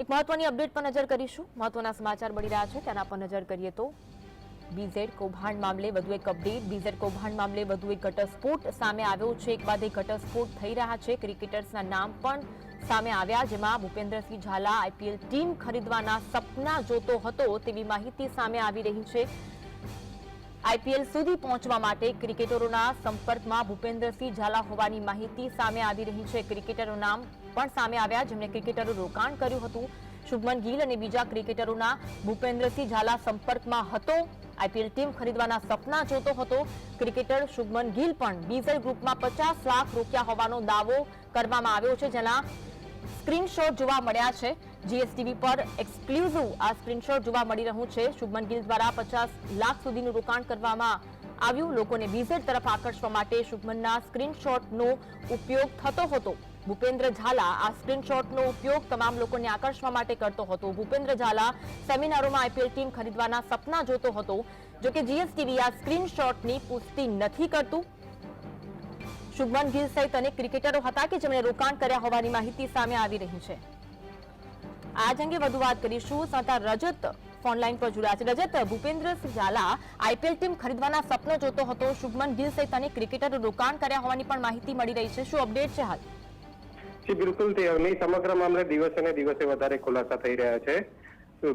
એક મહત્વની અપડેટ પર નજર કરીશું. મહત્વના સમાચાર મળી રહ્યા છે. તેના પર નજર કરીએ તો બીઝેડ કૌભાંડ મામલે વધુ એક અપડેટ. બીઝેડ કૌભાંડ મામલે વધુ એક ઘટસ્ફોટ સામે આવ્યો છે. એક બાદ એક ઘટસ્ફોટ થઈ રહ્યા છે. ક્રિકેટર્સના નામ પણ સામે આવ્યા, જેમાં ભૂપેન્દ્રસિંહ ઝાલા આઈપીએલ ટીમ ખરીદવાના સપના જોતો હતો તેવી માહિતી સામે આવી રહી છે. આઈપીએલ સુધી પહોંચવા માટે ક્રિકેટરોના સંપર્કમાં ભૂપેન્દ્રસિંહ ઝાલા હોવાની માહિતી સામે આવી રહી છે. ક્રિકેટરો નામ પણ સામે આવ્યા, જેમણે ક્રિકેટરો રોકાણ કર્યું હતું. શુભમન ગિલ અને બીજા ક્રિકેટરોના ભૂપેન્દ્રસિંહ ઝાલા સંપર્કમાં હતો. આઈપીએલ ટીમ ખરીદવાના સપના જોતો હતો. ક્રિકેટર શુભમન ગિલ પણ ડીઝલ ગ્રુપમાં પચાસ લાખ રોક્યા હોવાનો દાવો કરવામાં આવ્યો છે, જેના સ્ક્રીનશોટ જોવા મળ્યા છે. જીએસટીવી પર એક્સક્લુઝિવ આ સ્ક્રીનશોટ જોવા મળી રહ્યું છે. શુભમન ગિલ દ્વારા પચાસ લાખ સુધીનું રોકાણ કરવામાં આવ્યું. લોકોને બીઝેડ તરફ આકર્ષવા માટે શુભમનના સ્ક્રીનશોટનો ઉપયોગ થતો હતો. ભૂપેન્દ્ર ઝાલા આ સ્ક્રીનશોટનો ઉપયોગ તમામ લોકોને આકર્ષવા માટે કરતો હતો. ભૂપેન્દ્ર ઝાલા સેમિનારોમાં આઈપીએલ ટીમ ખરીદવાના સપના જોતો હતો. જોકે જીએસટીવી આ સ્ક્રીનશોટની પુષ્ટિ નથી કરતું. શુભમન ગિલ સહિત અનેક ક્રિકેટરો હતા કે જેમણે રોકાણ કર્યા હોવાની માહિતી સામે આવી રહી છે. આજ અંગે વધુ વાત કરીશું. સંતા રજત ફોનલાઈન પર જોડાયા છે. રજત, ભૂપેન્દ્રસિંહ ઝાલા આઈપીએલ ટીમ ખરીદવાના સપનો જોતો હતો. શુભમન ગિલ સહિત અનેક ક્રિકેટરો રોકાણ કર્યા હોવાની પણ માહિતી મળી રહી છે. શું અપડેટ છે હાલ? જી, બિલકુલ સમગ્ર મામલે દિવસે ને દિવસે વધારે ખુલાસા થઈ રહ્યા છે.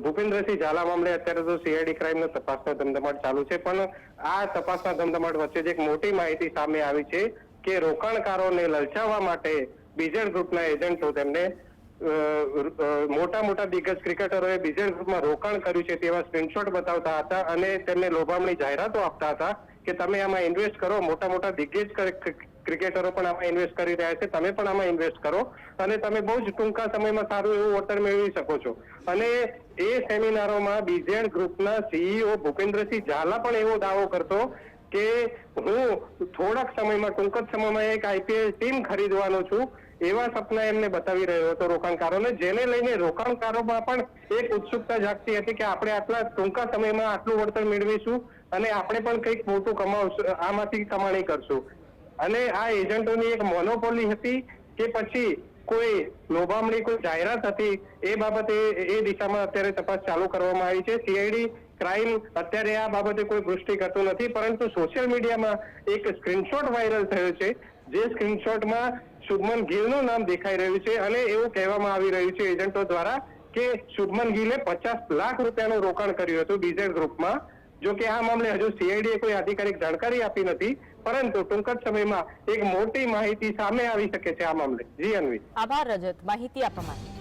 ભૂપેન્દ્રસિંહ ઝાલા મામલે અત્યારે તો સીઆઈડી ક્રાઇમનો તપાસનો ધમધમાટ ચાલુ છે. પણ આ તપાસના ધમધમાટ વચ્ચે જ એક મોટી માહિતી સામે આવી છે કે રોકાણકારોને લલચાવવા માટે બીજેડ ગ્રુપના એજન્ટો તેમને મોટા મોટા દિગ્ગજ ક્રિકેટરોએ બીજેડ ગ્રુપમાં રોકાણ કર્યું છે તેવા સ્ક્રીનશોટ બતાવતા હતા અને તેમને લોભામણી જાહેરાતો આપતા હતા કે તમે આમાં ઇન્વેસ્ટ કરો, મોટા મોટા દિગ્ગજ ક્રિકેટરો પણ આમાં ઇન્વેસ્ટ કરી રહ્યા છે, તમે પણ આમાં ઇન્વેસ્ટ કરો અને તમે બહુ જ ટૂંકા સમયમાં સારું એવું વળતર મેળવી શકો છો. અને એ સેમિનારોમાં બીજેડ ગ્રુપના સીઈઓ ભૂપેન્દ્રસિંહ ઝાલા પણ એવો દાવો કરતો કે હું થોડાક સમયમાં, ટૂંક જ સમયમાં એક આઈપીએલ ટીમ ખરીદવાનો છું એવા સપના એમને બતાવી રહ્યો હતો રોકાણકારોને, જેને લઈને રોકાણકારોમાં પણ એક ઉત્સુકતા જાગતી હતી કે આપણે આટલા ટૂંકા સમયમાં આટલું વળતર મેળવીશું અને આપણે પણ કંઈક મોટું કમાવશું, આમાંથી કમાણી કરશું. અને આ એજન્ટોની એક મોનોપોલી હતી કે પછી કોઈ લોભામણી, કોઈ જાહેરાત હતી, એ બાબતે એ દિશામાં અત્યારે તપાસ ચાલુ કરવામાં આવી છે. સીઆઈડી ક્રાઇમ અત્યારે આ બાબતે કોઈ પુષ્ટિ કરતું નથી, પરંતુ સોશિયલ મીડિયામાં એક સ્ક્રીનશોટ વાયરલ થયો છે. જે સ્ક્રીનશોટમાં શુભમન ગિલનું નામ દેખાઈ રહ્યું છે અને એવું કહેવામાં આવી રહ્યું છે એજન્ટો દ્વારા કે શુભમન ગિલે પચાસ લાખ રૂપિયાનું રોકાણ કર્યું હતું ડીઝેડ ગ્રુપમાં. જો કે આ મામલે હજુ સીઆઈડીએ કોઈ આધિકારિક જાણકારી આપી નથી, પરંતુ ટૂંક જ સમયમાં એક મોટી માહિતી સામે આવી શકે છે આ મામલે. જી અન્વી. આભાર, રજત. માહિતી આપવા માટે